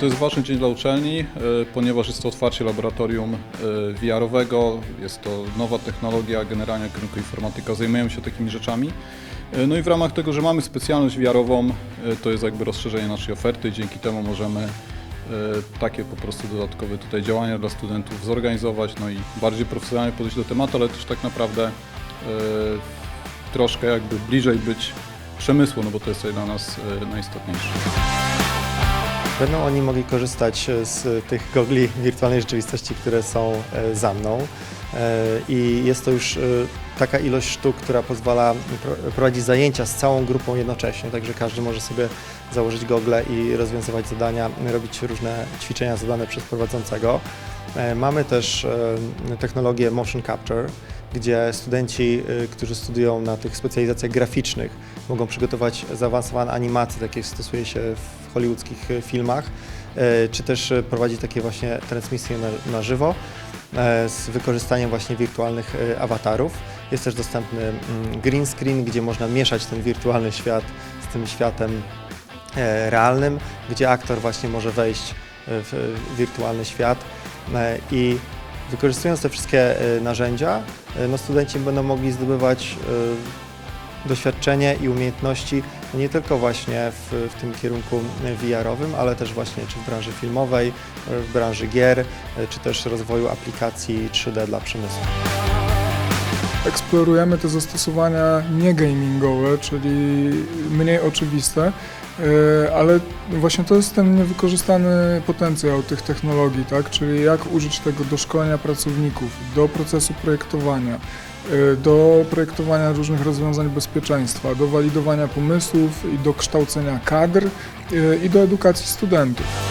To jest ważny dzień dla uczelni, e, ponieważ jest to otwarcie laboratorium e, VR-owego, jest to nowa technologia, generalnie kierunku informatyka zajmujemy się takimi rzeczami. E, No i w ramach tego, że mamy specjalność e, to jest jakby rozszerzenie naszej oferty i dzięki temu możemy e, takie po prostu dodatkowe tutaj działania dla studentów zorganizować, no i bardziej profesjonalnie podejść do tematu, ale też tak naprawdę e, troszkę jakby bliżej być przemysłu, no bo to jest tutaj dla nas e, najistotniejsze. Będą oni mogli korzystać e, z tych gogli wirtualnej rzeczywistości, które są e, za mną. E, I jest to już taka ilość sztuk, która pozwala pro- prowadzić zajęcia z całą grupą jednocześnie, także każdy może sobie założyć gogle i rozwiązywać zadania, robić różne ćwiczenia zadane przez prowadzącego. Mamy też technologię motion capture, gdzie studenci, e, którzy studiują na tych specjalizacjach graficznych, mogą przygotować zaawansowane animacje, takie jak stosuje się w hollywoodzkich e, filmach, e, czy też prowadzić takie właśnie transmisje na, na żywo z wykorzystaniem właśnie wirtualnych awatarów. Jest też dostępny mm, green screen, gdzie można mieszać ten wirtualny świat z tym światem e, realnym, gdzie aktor właśnie może wejść e, w w wirtualny świat e, i wykorzystując te wszystkie e, narzędzia, e, no studenci będą mogli zdobywać e, doświadczenie i umiejętności no nie tylko właśnie w, w tym kierunku VR-owym, ale też właśnie czy w branży filmowej, w branży gier, czy też rozwoju aplikacji 3D dla przemysłu. Eksplorujemy te zastosowania nie gamingowe, czyli mniej oczywiste, e, ale właśnie to jest ten niewykorzystany potencjał tych technologii, tak? czyli jak użyć tego do szkolenia pracowników, do procesu projektowania, e, do projektowania różnych rozwiązań bezpieczeństwa, do walidowania pomysłów i do kształcenia kadr e, i do edukacji studentów.